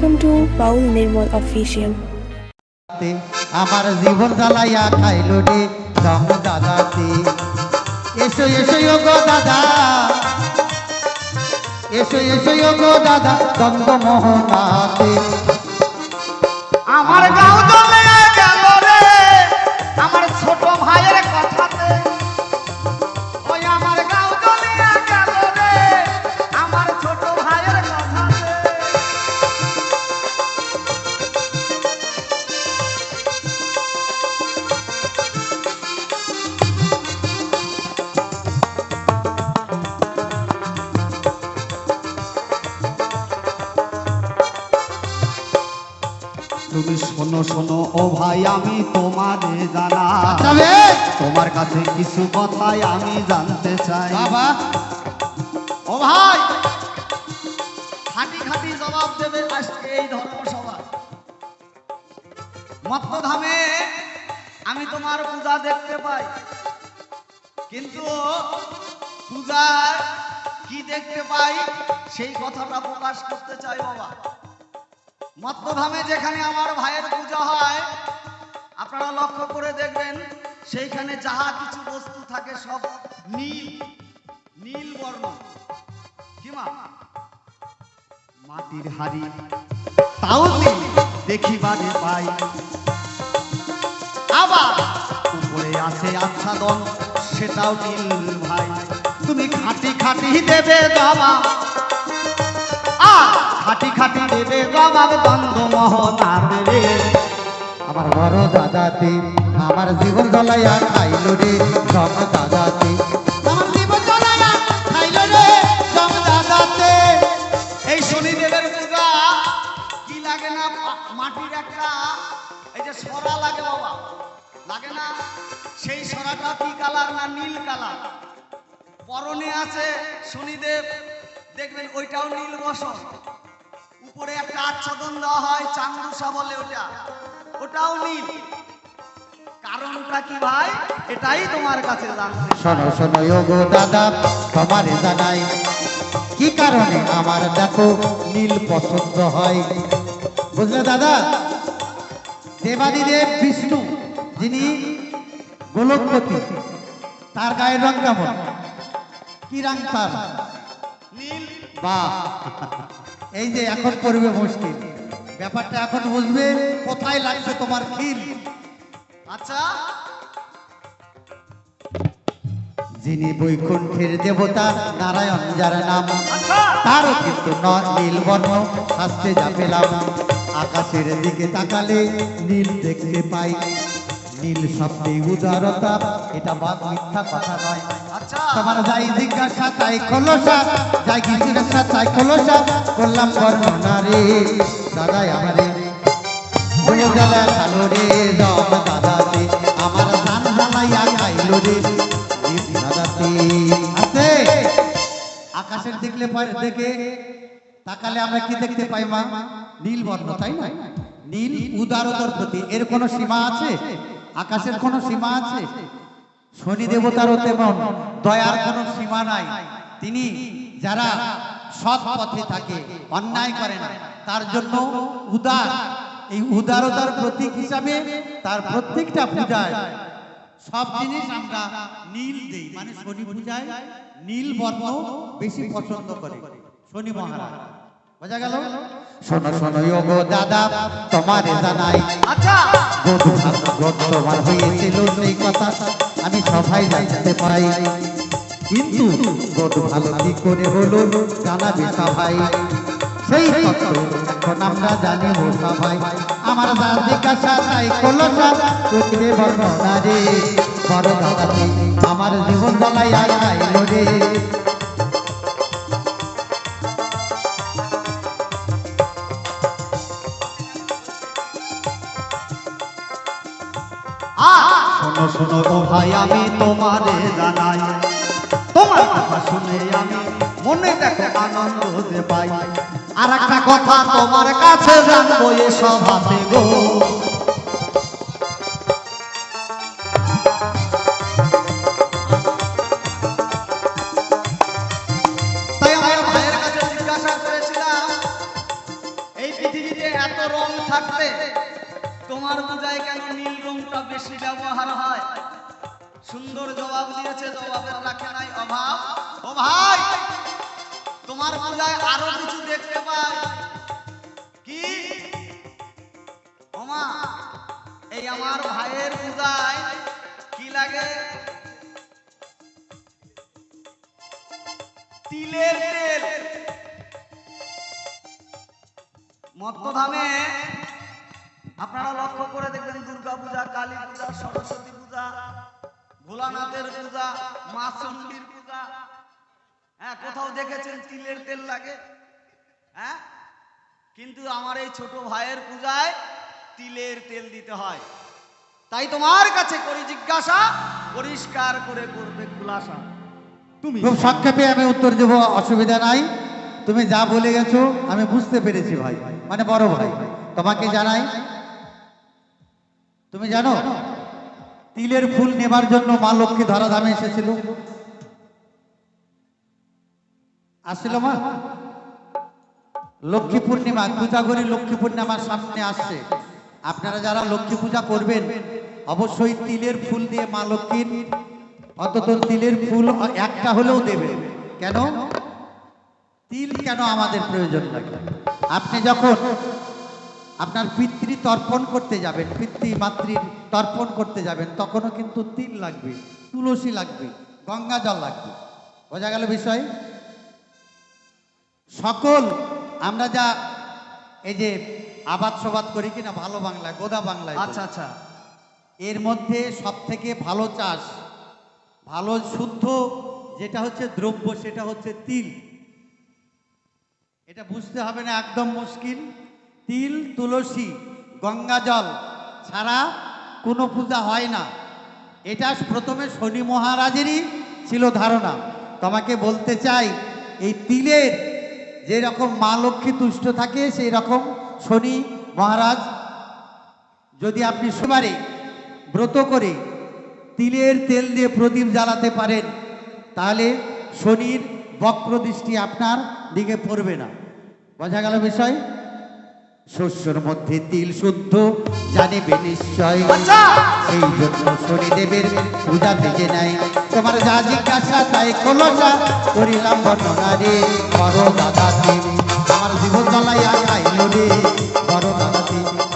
Welcome to Baul Nirmal official আমার জীবন জ্বালাইয়া খাইল রে দম দাদাতে। এসো এসো গো দাদা। এসো এসো গো দাদা দন্দ মোহনাতে। আমার তুমি শোনো শোনো ও ভাই আমি তোমারে জানা। তোমার কাছে কিছু কথাই আমি জানতে চাই। বাবা। ও ভাই। খাটি খাটি জবাব দেবে আজকে এই ধর্মসভা। মত্তধামে আমি তোমার পূজা দেখতে পাই। কিন্তু পূজায় কি দেখতে পাই সেই কথাটা প্রকাশ করতে চাই বাবা। মত্তধামে যেখানে আমার ভাইয়ের পূজা হয়, আপনারা লক্ষ্য করে দেখবেন, সেইখানে যাহা কিছু বস্তু থাকে সব নীল নীল বর্ণ। কি মা? মাটির হাড়ি, তাও নীল দেখিবারে পাই। আবার উপরে আছে আচ্ছাদন, সেটাও নীল ভাই। তুমি খাটি খাটি দেবে আর খাটি খাটি দেবে জবাব দ্বন্দ্ব মোহনার রে। আমার বড় দাদাতে আমার জীবন জ্বালাইয়া খাইল রে দম দাদাতে আমার জীবন জ্বালাইয়া খাইল রে দম দাদাতে এই শনিদেবের পূজা, কি লাগে না মাটির একটা? এই যে সরা লাগে বাবা, লাগে না? সেই সরাটা কি কালার না নীল কালার? পরনে আছে শনিদেব, দেখবেন ওইটাও নীল বসন। উপরে একটা আচ্ছাদন দেওয়া হয় চাঙ্গুসা বলে ওটা। ওটাও নীল। কারণটা কি ভাই? এটাই তোমার কাছে জানতে। শোনো শোনো গো দাদা তোমারে জানাই কি কারণে আমার দেখো নীল পছন্দ হয়? বুঝলে দাদা? দেবাদিদেব বিষ্ণু যিনি গোলকপতি তার গায়ের রং কেমন? কি রং তার? নীল। বা এই যে এখন করবে মুশকিল। ব্যাপারটা এখন বুঝবে কোথায় লাগছে তোমার খিল? আচ্ছা। যিনি বৈকুণ্ঠের দেবতা নারায়ণ যার নাম আচ্ছা। তারও কিন্তু নীল বর্ণ শাস্তে যা পেলাম। আকাশের দিকে তাকালে নীল দেখতে পাই। নীল শব্দে উদারতা এটা বাদ মিথ্যা কথা নয়। আচ্ছা। তোমার যাই জিজ্ঞাসা তাই খোলসা। যাই জিজ্ঞাসা তাই খোলসা। করলাম বর্ণনা রে দাদাই আমারে। বলে গেলা খালো রে রব দাদাতে। আমার ধান জ্বালাইয়া খাইলো রে দাদাতে। আছে? আকাশের দেখলে পরে দেখে তাকালে আমরা কি দেখতে পাই মা? নীল বর্ণ তাই না? নীল উদারতার প্রতি। এর কোনো সীমা আছে? আকাশের কোনো সীমা আছে? শনি দেবতারও তেমন দয়ার কোনো সীমা নাই। তিনি যারা সৎ পথে থাকে অন্যায় করে না। তার জন্য উদার। এই উদারতার প্রতীক হিসাবে তার প্রত্যেকটা পূজায় সব জিনিস আমরা নীল দেই। মানে শনি পূজায় নীল বর্ণ বেশি পছন্দ করে। শনি মহারাজ। বোঝা গেল? শোনো শোনো দাদা তোমারে জানাই। আচ্ছা। হয়েছিল সেই কথা আমি সবাই জানতে পাই কিন্তু ভালো কি করে হলো সবাই সেই এখন আমরা জানি ও সবাই আমার যা জিজ্ঞাসা তাই বর্ণনা রে বড় আমার জীবন আর খাইল রে ভাই আমি তোমারে জানাই। তোমার কথা শুনে আমি মনে দেখো আনন্দ যে পাই। আর একটা কথা তোমার কাছে জানব এ সভাতে গো। তোমার পূজায় কেন নীল রংটা বেশি ব্যবহার হয়? সুন্দর জবাব দিয়েছে, জবাবের রাখে নাই অভাব। ও ভাই, তোমার পূজায় আরও কিছু দেখতে পাই। কি? ওমা এই আমার ভাইয়ের পূজায় কি লাগে? তিলের তেল। মত্তধামে, আপনারা লক্ষ্য করে দেখবেন দুর্গা পূজা কালী পূজা সরস্বতী পূজা ভোলানাথের পূজা, মা চণ্ডীর পূজা। হ্যাঁ কোথাও দেখেছেন তিলের তেল লাগে? হ্যাঁ? কিন্তু আমার এই ছোট ভাইয়ের পূজায় তিলের তেল দিতে হয়। তাই তোমার কাছে করি জিজ্ঞাসা, পরিষ্কার করে করবে খুলাসা। তুমি? খুব সংক্ষেপে আমি উত্তর দেব, অসুবিধা নাই। তুমি যা বলে গেছো, আমি বুঝতে পেরেছি ভাই মানে বড় ভাই। তোমাকে জানাই। তুমি জানো? তিলের ফুল নেবার জন্য মা লক্ষ্মী ধরাধামে এসেছিল। আসছিল মা? লক্ষ্মী পূর্ণিমা পূজাগরি লক্ষ্মী পূর্ণিমার সামনে আসছে। আপনারা যারা লক্ষ্মী পূজা করবেন, অবশ্যই তিলের ফুল দিয়ে মা লক্ষ্মীর অন্তত তিলের ফুল একটা হলেও দেবেন কেন? তিল কেন আমাদের প্রয়োজন লাগে আপনি যখন আপনার পিতৃ তর্পণ করতে যাবেন পিতৃ মাতৃর তর্পণ করতে যাবেন তখনও কিন্তু তিল লাগবে তুলসী লাগবে গঙ্গা জল লাগবে। বোঝা গেল বিষয়? সকল আমরা যা এই যে আবাদ সবাদ করি কিনা ভালো বাংলায় গোদা বাংলায় আচ্ছা আচ্ছা। এর মধ্যে সব থেকে ভালো চাষ ভালো শুদ্ধ যেটা হচ্ছে দ্রব্য সেটা হচ্ছে তিল। এটা বুঝতে হবে না একদম মুশকিল। তিল, তুলসী, গঙ্গা জল ছাড়া কোনো পূজা হয় না। এটা প্রথমে শনি মহারাজেরই ছিল ধারণা। তোমাকে বলতে চাই, এই তিলের যে রকম মা লক্ষ্মী তুষ্ট থাকে সেই রকম শনি মহারাজ যদি আপনি সুবারে ব্রত করে তিলের তেল দিয়ে প্রদীপ জ্বালাতে পারেন, তাহলে শনির বক্র দৃষ্টি আপনার দিকে পড়বে না। বোঝা গেল বিষয়? শস্যর মধ্যে তিল শুদ্ধ জানিবে নিশ্চয়। আচ্ছা। সেই জন্য শনিদেবের পূজা থেকে নাই। তোমার যা জিজ্ঞাসা তাই করিলাম বর্ণনা রে। দাদা আমার জীবন জ্বলাইয়া খাইল রে। বড় দাদা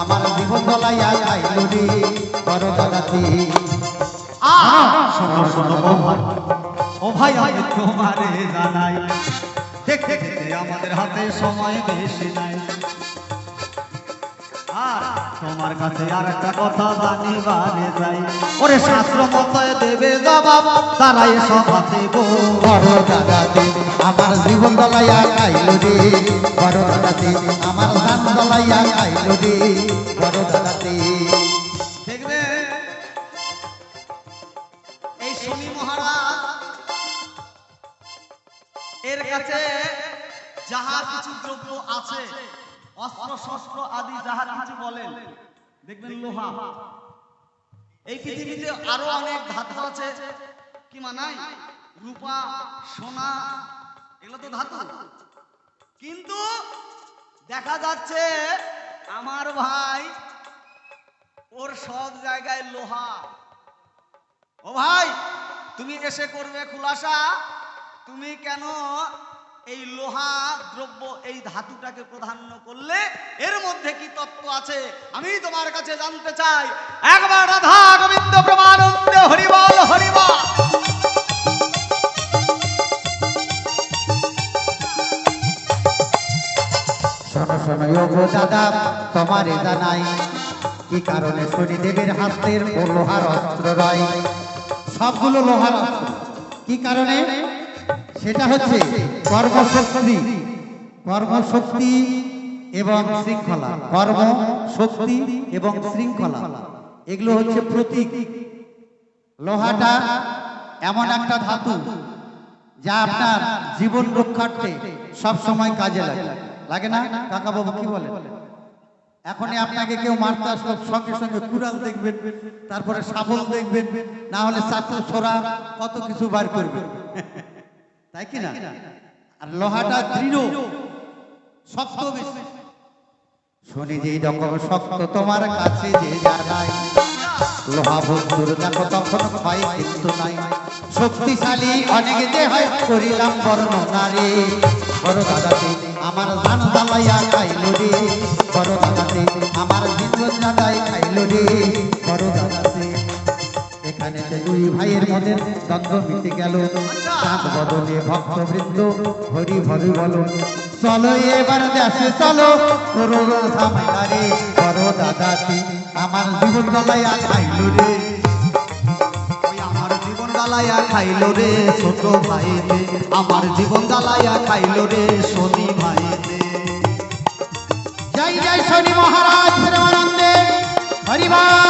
আমার জীবন জ্বলাইয়া খাইল রে। বড় দাদা ও ভাই। আমি তোমারে জানাই। দেখতে আমাদের হাতে সময় বেশি নাই। তোমার কাছে আর একটা কথা জানিবারে যাই। ওরে শাস্ত্র মতয় দেবে জবাব তারাই সব আছে গো বড় দাদা তুমি আমার জীবন জ্বলাইয়া খাইল রে বড় দাদা তুমি আমার দান জ্বলাইয়া খাইল রে বড় দাদা তুমি দেখবে? এই শনি মহারাজ এর কাছে যাহা কিছু দ্রব্য আছে অস্ত্র শস্ত্র আদি যাহা কিছু বলেন দেখবেন লোহা। এই পৃথিবীতে আরও অনেক ধাতু আছে। কি মানাই রূপা সোনা এগুলো তো ধাতু। কিন্তু দেখা যাচ্ছে আমার ভাই ওর সব জায়গায় লোহা। ও ভাই তুমি এসে করবে খুলাসা। তুমি কেন এই লোহা দ্রব্য, এই ধাতুটাকে প্রাধান্য করলে এর মধ্যে কি তত্ত্ব আছে? আমি তোমার কাছে জানতে চাই। একবার রাধা গোবিন্দ প্রমানন্দে হরিবল জানাই কি কারণে হাতের লোহার লোহার কি কারণে? সেটা হচ্ছে কর্মশক্তি কর্মশক্তি এবং শৃঙ্খলা। কর্ম শক্তি এবং শৃঙ্খলা। এগুলো হচ্ছে প্রতীক। লোহাটা এমন একটা ধাতু যা আপনার জীবন রক্ষার্থে সব সময় কাজে লাগে। লাগে না? কাকা বাবু কি বলে? এখনই আপনাকে কেউ মারতে আসলো সঙ্গে সঙ্গে কুড়াল দেখবেন, তারপরে শাবল দেখবেন, না হলে চাকু ছোড়া কত কিছু বার করবে তাই কি না? আর লোহাটা দৃঢ়, শক্ত বেশি। শুনি যে রকম শক্ত, তোমার কাছে যে জানাই লোহা বন্ধুর দেখো, তখন ভয় কিন্তু নাই। শক্তিশালী অনেক যে হয় করিলাম বর্ণনা রে বড় দাদাতে আমার ধান জ্বালাইয়া খাইল রে। বড় দাদাতে আমার জীবন দাদাই খাইল রে। বড় দাদাতে দুই ভাইয়ের মধ্যে দ্বন্দ্ব মিটে গেল। চাঁদ বদলে হরি হরি চলো এবার দেশে চলো করোনা ঝামেলা রে বড় আমার জীবন গলাইয়া খাইল রে। আমার জীবন খাইল রে, ছোট ভাইতে আমার জীবন খাইল রে, শনি ভাই জয় জয় শনি মহারাজ হরিবাল